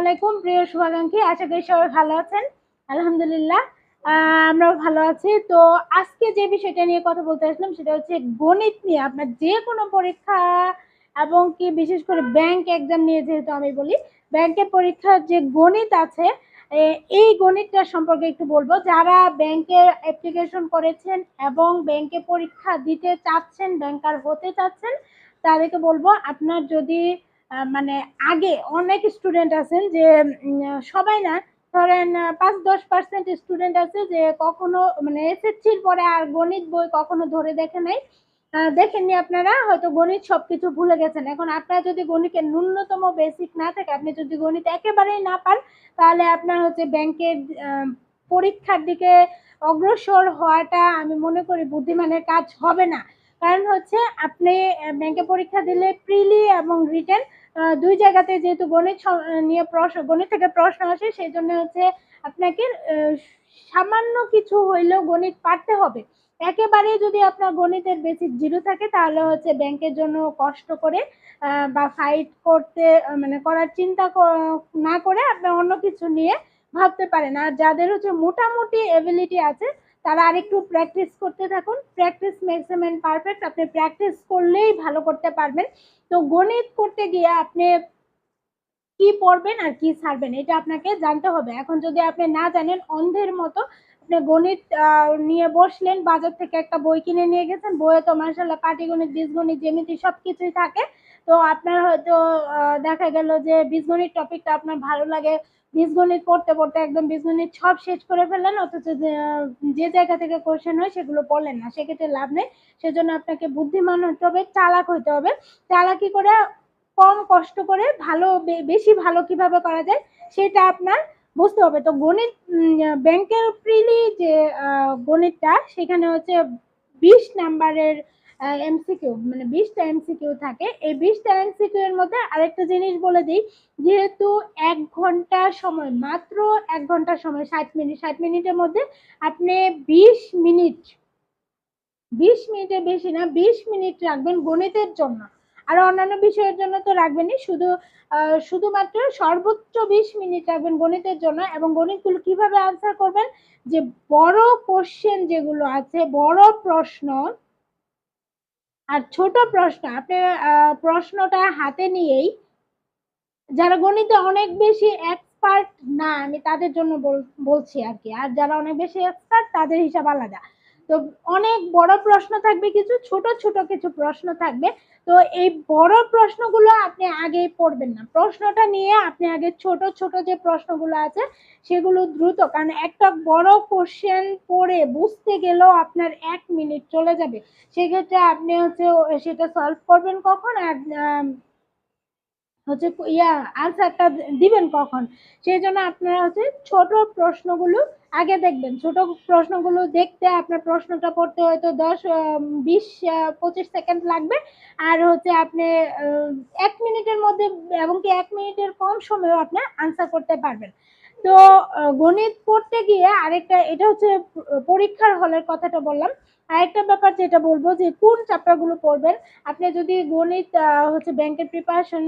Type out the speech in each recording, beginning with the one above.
আলাইকুম, প্রিয় শুভাকাঙ্ক্ষী। আশা করি সবাই ভালো আছেন। আলহামদুলিল্লাহ আমরাও ভালো আছি। তো আজকে যে বিষয়টা নিয়ে কথা বলতে আসলাম, সেটা হচ্ছে গণিত নিয়ে। আপনার যে কোনো পরীক্ষা এবং কি বিশেষ করে ব্যাংক এক্সাম নিয়ে যেহেতু আমি বলি ব্যাংকের পরীক্ষার যে গণিত আছে এই গণিতটা সম্পর্কে একটু বলব। যারা ব্যাংকে অ্যাপ্লিকেশন করেছেন এবং ব্যাংকে পরীক্ষা দিতে চাচ্ছেন ব্যাংকার হতে চাচ্ছেন, তাদেরকে বলব, আপনার যদি মানে আগে অনেক স্টুডেন্ট আছেন যে সবাই না, ধরেন পাঁচ দশ পার্সেন্ট স্টুডেন্ট আছে যে কখনো মানে এসএসসির পরে আর গণিত বই কখনো ধরে দেখে নাই। দেখেননি আপনারা? হয়তো গণিত সবকিছু ভুলে গেছেন। এখন আপনার যদি গণিতের ন্যূনতম বেসিক না থাকে, আপনি যদি গণিত একেবারেই না পান, তাহলে আপনার হচ্ছে ব্যাংকের পরীক্ষার দিকে অগ্রসর হওয়াটা আমি মনে করি বুদ্ধিমানের কাজ হবে না। কারণ হচ্ছে আপনি ব্যাংকে পরীক্ষা দিলে প্রিলি এবং রিটেন দুই জায়গাতে যেহেতু গণিত নিয়ে প্রশ্ন গণিত থেকে প্রশ্ন আসে, সেই জন্য হচ্ছে আপনাকে সামান্য কিছু হইলেও গণিত পারতে হবে। একেবারে যদি আপনার গণিতের বেসিক জিরো থাকে, তাহলে হচ্ছে ব্যাংকের জন্য কষ্ট করে বা ফাইট করতে মানে করার চিন্তা না করে আপনি অন্য কিছু নিয়ে ভাবতে পারেন। আর যাদের হচ্ছে মোটামুটি এবিলিটি আছে তারা আরেকটু প্র্যাকটিস করতে থাকুন। প্র্যাকটিস মেক্স এ পারফেক্ট আপনি প্র্যাকটিস করলেই ভালো করতে পারবেন। তো গণিত করতে গিয়ে আপনি কি পড়বেন আর কি ছাড়বেন, এটা আপনাকে জানতে হবে। এখন যদি আপনি না জানেন, অন্ধের মতো আপনি গণিত নিয়ে বসলেন, বাজার থেকে একটা বই কিনে নিয়ে গেছেন, বইয়ে তো মার্শাল্লাহ পাটিগণিত, বীজগণিত জ্যামিতি সব কিছুই থাকে। তো আপনার হয়তো দেখা গেল যে বীজগণিত টপিকটা আপনার ভালো লাগে বীজগণিত পড়তে পড়তে একদম বীজগণিত সব শেষ করে ফেললেন, অথচ যে জায়গা থেকে কোশ্চেন হয় সেগুলো পড়লেন না। সেক্ষেত্রে লাভ নেই। সেজন্য আপনাকে বুদ্ধিমান হতে হবে, চালাক হতে হবে। চালাকি করে কম কষ্ট করে ভালো বেশি ভালো কীভাবে করা যায় সেটা আপনার বুঝতে হবে। তো গণিত ব্যাংকের প্রিলি যে গণিতটা, সেখানে হচ্ছে বিশ নাম্বারের এমসিকিউ মানে বিশটা এমসিকিউ থাকে। এই বিশটা এমসিকিউ এর মধ্যে আরেকটা জিনিস বলে দিই, যেহেতু এক ঘণ্টা সময়, মাত্র এক ঘণ্টা সময়, ষাট মিনিট, ষাট মিনিটের মধ্যে আপনি বিশ মিনিট, বিশ মিনিটের বেশি না, বিশ মিনিট রাখবেন গণিতের জন্য। আর অন্যান্য বিষয়ের জন্য তো রাখবেনই, শুধু শুধুমাত্র সর্বোচ্চ বিশ মিনিট রাখবেন গণিতের জন্য। এবং গণিতগুলো কীভাবে আনসার করবেন? যে বড় কোশ্চেন যেগুলো আছে, বড় প্রশ্ন আর ছোট প্রশ্ন আপনি প্রশ্নটা হাতে নিয়েই যারা গণিতে অনেক বেশি এক্সপার্ট না, আমি তাদের জন্য বল- বলছি আর কি। আর যারা অনেক বেশি এক্সপার্ট তাদের হিসাব আলাদা। তো অনেক বড় প্রশ্ন থাকবে কিছু, ছোট ছোট কিছু প্রশ্ন থাকবে। তো এই বড় প্রশ্নগুলো আপনি আগেই পড়বেন না। প্রশ্নটা নিয়ে আপনি আগে ছোট ছোট যে প্রশ্নগুলো আছে, সেগুলো দ্রুত, কারণ একটা বড় কোশ্চেন পড়ে বুঝতে গেলেও আপনার এক মিনিট চলে যাবে। সেক্ষেত্রে আপনি হচ্ছে সেটা সলভ করবেন কখন আর হচ্ছে ইয়া আনসারটা দিবেন কখন? সেই জন্য আপনারা হচ্ছে ছোট প্রশ্নগুলো আগে দেখবেন, ছোট প্রশ্নগুলো দেখতে আপনার প্রশ্নটা পড়তে হয়তো দশ বিশ পঁচিশ সেকেন্ড লাগবে। আর হচ্ছে আপনি এক মিনিটের মধ্যে এবং কি এক মিনিটের কম সময়েও আপনি আনসার করতে পারবেন। তো গণিত পড়তে গিয়ে আরেকটা, এটা হচ্ছে পরীক্ষার হলের কথাটা বললাম। আরেকটা ব্যাপার যেটা বলব যে, কোন চ্যাপ্টারগুলো পড়বেন? আপনি যদি গণিত হচ্ছে ব্যাংকের প্রিপারেশন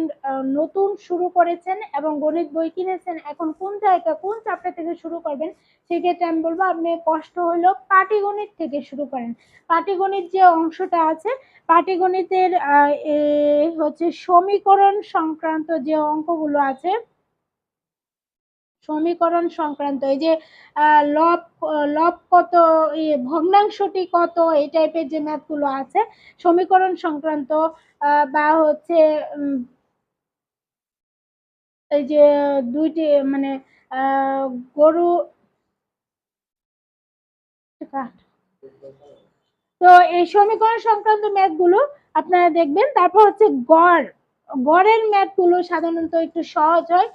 নতুন শুরু করেছেন এবং গণিত বই কিনেছেন, এখন কোন জায়গা, কোন চ্যাপ্টার থেকে শুরু করবেন? সেক্ষেত্রে আমি বলব, আপনি কষ্ট হলেও পাটিগণিত থেকে শুরু করেন। পাটিগণিত যে অংশটা আছে, পাটিগণিতের হচ্ছে সমীকরণ সংক্রান্ত যে অঙ্কগুলো আছে সমীকরণ সংক্রান্ত, এই যে লব লব কত ভগ্নাংশটি কত, এই টাইপের যে ম্যাথগুলো আছে, সমীকরণ সংক্রান্ত বা হচ্ছে এই যে, দুইটি মানে গরু তো এই সমীকরণ সংক্রান্ত ম্যাথগুলো আপনারা দেখবেন, তারপর হচ্ছে গড়। গড়ের ম্যাথগুলো সাধারণত একটু সহজ হয়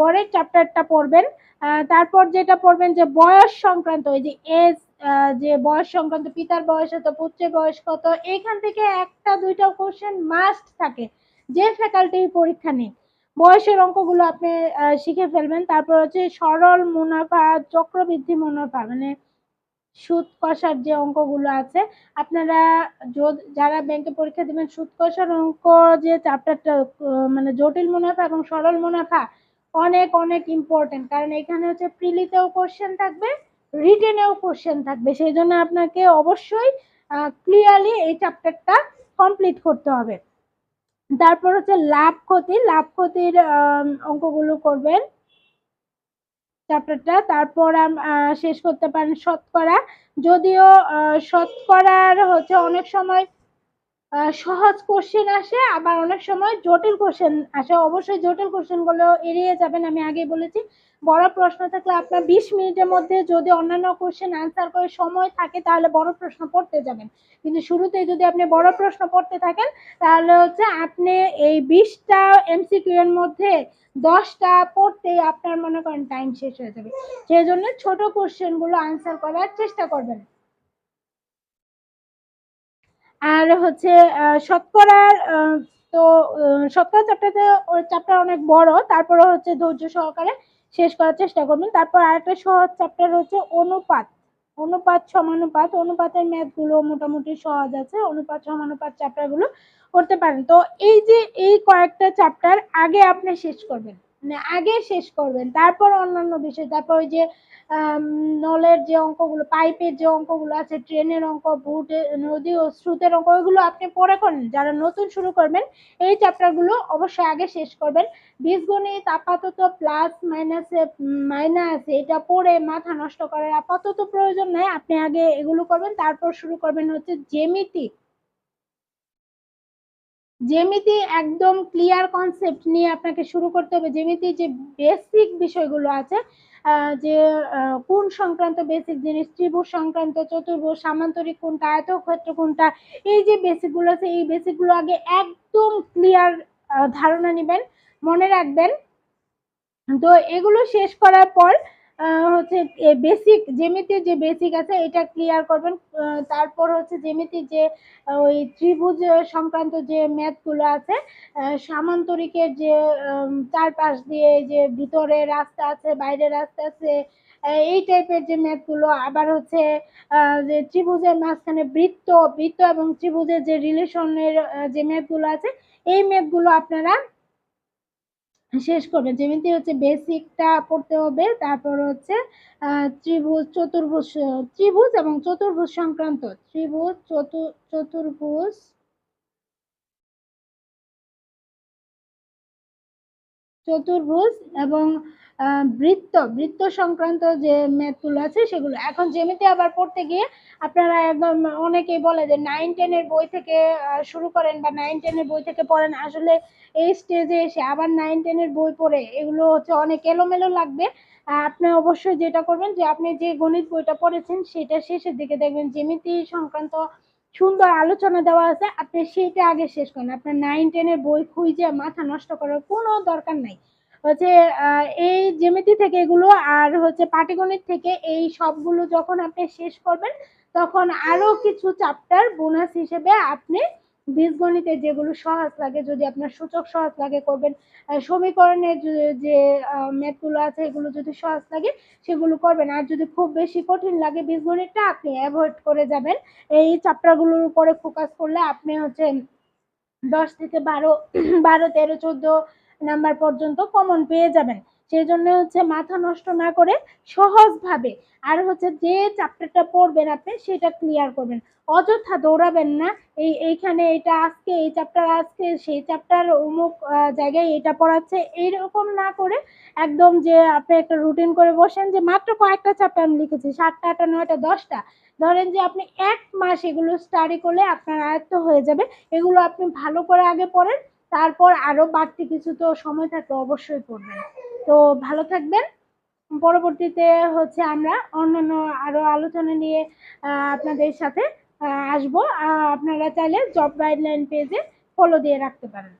গড়ের চ্যাপ্টারটা পড়বেন। তারপর যেটা পড়বেন যে বয়স সংক্রান্ত, ওই যে এজ যে বয়স সংক্রান্ত, পিতার বয়স কত, পুত্রের বয়স কত, এখান থেকে একটা, দুইটা কোশ্চেন মাস্ট থাকে, যে ফ্যাকাল্টি পরীক্ষা নেই। বয়সের অঙ্কগুলো আপনি শিখে ফেলবেন। তারপর হচ্ছে সরল মুনাফা, চক্রবৃদ্ধি মুনাফা মানে সুদ কষার যে অঙ্কগুলো আছে, আপনারা যারা ব্যাংকে পরীক্ষা দিবেন, সুদ কষার অঙ্ক যে চ্যাপ্টারটা মানে জটিল মুনাফা এবং সরল মুনাফা অনেক অনেক ইম্পর্টেন্ট কারণ এখানে হচ্ছে প্রিলিতেও কোশ্চেন থাকবে, রিটেনেও কোশ্চেন থাকবে। সেই জন্য আপনাকে অবশ্যই ক্লিয়ারলি এই চ্যাপ্টারটা কমপ্লিট করতে হবে। তারপর হচ্ছে লাভ ক্ষতি, লাভ ক্ষতির অঙ্কগুলো করবেন। চ্যাপ্টারটা তারপর শেষ করতে পারেন শতকরা। যদিও শতকরার হচ্ছে অনেক সময় সহজ কোশ্চেন আসে, আবার অনেক সময় জটিল কোশ্চেন আসে। অবশ্যই জটিল কোশ্চেনগুলো এড়িয়ে যাবেন, আমি আগে বলেছি। বড় প্রশ্ন থাকলে আপনার বিশ মিনিটের মধ্যে যদি অন্যান্য কোশ্চেন আনসার করে সময় থাকে, তাহলে বড় প্রশ্ন পড়তে যাবেন। কিন্তু শুরুতে যদি আপনি বড় প্রশ্ন পড়তে থাকেন, তাহলে হচ্ছে আপনি এই বিশটা এমসিকিউ এর মধ্যে দশটা পড়তেই আপনার মনে করেন টাইম শেষ হয়ে যাবে। সেই জন্য ছোট কোশ্চেনগুলো আনসার করার চেষ্টা করবেন। আর হচ্ছে শতকরার তো শতকরা চ্যাপ্টারতে চ্যাপ্টার অনেক বড় তারপরে হচ্ছে ধৈর্য সহকারে শেষ করার চেষ্টা করবেন। তারপর আরেকটা সহজ চ্যাপ্টার হচ্ছে অনুপাত। অনুপাত সমানুপাত, অনুপাতের ম্যাথগুলো মোটামুটি সহজ আছে, অনুপাত সমানুপাত চ্যাপ্টারগুলো করতে পারেন। তো এই যে, এই কয়েকটা চ্যাপ্টার আগে আপনি শেষ করবেন। মানে আগে শেষ করবেন, তারপর অন্যান্য বিষয়, তারপর ওই যে নলের যে অঙ্কগুলো, পাইপের যে অঙ্কগুলো আছে ট্রেনের অঙ্ক বুটে নদী ও স্রোতের অঙ্ক, ওইগুলো আপনি পরে করেন। যারা নতুন শুরু করবেন, এই চ্যাপ্টারগুলো অবশ্যই আগে শেষ করবেন। বীজগণিত আপাতত প্লাস মাইনাসে মাইনাস এটা পড়ে মাথা নষ্ট করার আপাতত প্রয়োজন নাই। আপনি আগে এগুলো করবেন, তারপর শুরু করবেন হচ্ছে জ্যামিতি। জ্যামিতি একদম ক্লিয়ার কনসেপ্ট নিয়ে আপনাকে শুরু করতে হবে জ্যামিতি যে বেসিক বিষয়গুলো আছে যে কোন সংক্রান্ত বেসিক জিনিস, ত্রিভুজ সংক্রান্ত, চতুর্ভুজ, সামান্তরিক কোনটা, আয়তক্ষেত্র কোনটা, এই যে বেসিকগুলো আছে, এই বেসিকগুলো আগে একদম ক্লিয়ার ধারণা নেবেন, মনে রাখবেন। তো এগুলো শেষ করার পর হচ্ছে বেসিক জ্যামিতির যে বেসিক আছে, এটা ক্লিয়ার করবেন। তারপর হচ্ছে জ্যামিতির যে ওই ত্রিভুজ সংক্রান্ত যে ম্যাথগুলো আছে সামান্তরিকের যে চারপাশ দিয়ে যে ভিতরে রাস্তা আছে, বাইরে রাস্তা আছে এই টাইপের যে ম্যাথগুলো, আবার হচ্ছে যে ত্রিভুজের মাঝখানে বৃত্ত বৃত্ত এবং ত্রিভুজের যে রিলেশনের যে ম্যাথগুলো আছে, এই ম্যাথগুলো আপনারা শেষ করবেন যেমনি হচ্ছে বেসিকটা পড়তে হবে, তারপর হচ্ছে ত্রিভুজ, চতুর্ভুজ, ত্রিভুজ এবং চতুর্ভুজ সংক্রান্ত। ত্রিভুজ চতুর্ভুজ চতুর্ভুজ এবং বৃত্ত বৃত্ত সংক্রান্ত যে ম্যাথগুলো আছে সেগুলো। এখন যেমিতে আবার পড়তে গিয়ে আপনারা একদম অনেকেই বলে যে নাইন টেনের বই থেকে শুরু করেন বা নাইন টেনের বই থেকে পড়েন। আসলে এই স্টেজে এসে আবার নাইন টেনের বই পড়ে, এগুলো হচ্ছে অনেক এলোমেলো লাগবে। আপনি অবশ্যই যেটা করবেন যে আপনি যে গণিত বইটা পড়েছেন সেটা শেষের দিকে দেখবেন যেমিতি সংক্রান্ত সুন্দর আলোচনা দেওয়া আছে। আপনি সেইটা আগে শেষ করেন। আপনার নাইন টেনের বই খুঁজে মাথা নষ্ট করার কোনো দরকার নাই। হচ্ছে এই জ্যামিতি থেকে এগুলো আর হচ্ছে পাটিগণিত থেকে এই সবগুলো যখন আপনি শেষ করবেন, তখন আরও কিছু চ্যাপ্টার বোনাস হিসেবে আপনি বীজগণিতে যেগুলো সহজ লাগে, যদি আপনার সূচক সহজ লাগে করবেন সমীকরণের যে ম্যাথগুলো আছে, এগুলো যদি সহজ লাগে, সেগুলো করবেন। আর যদি খুব বেশি কঠিন লাগে বীজগণিতটা, আপনি অ্যাভয়েড করে যাবেন। এই চ্যাপ্টারগুলোর উপরে ফোকাস করলে আপনি হচ্ছে দশ থেকে বারো বারো, তেরো, চোদ্দ নাম্বার পর্যন্ত কমন পেয়ে যাবেন। সেই জন্য হচ্ছে মাথা নষ্ট না করে সহজভাবে আর হচ্ছে যে চ্যাপ্টারটা পড়বেন আপনি সেটা ক্লিয়ার করবেন। অযথা দৌড়াবেন না, এই এইখানে এটা আজকে, এই চ্যাপ্টার আজকে, সেই চ্যাপ্টার অমুক জায়গায় এটা পড়াচ্ছে, এইরকম না করে একদম যে আপনি একটা রুটিন করে বসেন যে মাত্র কয়েকটা চ্যাপ্টার আমি লিখেছি, সাতটা, আটটা, নয়টা, দশটা। ধরেন যে আপনি এক মাস এগুলো স্টাডি করলে আপনার আয়ত্ত হয়ে যাবে, এগুলো আপনি ভালো করে আগে পড়েন, তারপর আরও বাড়তি কিছু তো সময় থাকলে অবশ্যই পড়বেন। তো ভালো থাকবেন। পরবর্তীতে হচ্ছে আমরা অন্যান্য আরও আলোচনা নিয়ে আপনাদের সাথে আসব। আপনারা চাইলে জব গাইডলাইন পেজে ফলো দিয়ে রাখতে পারেন।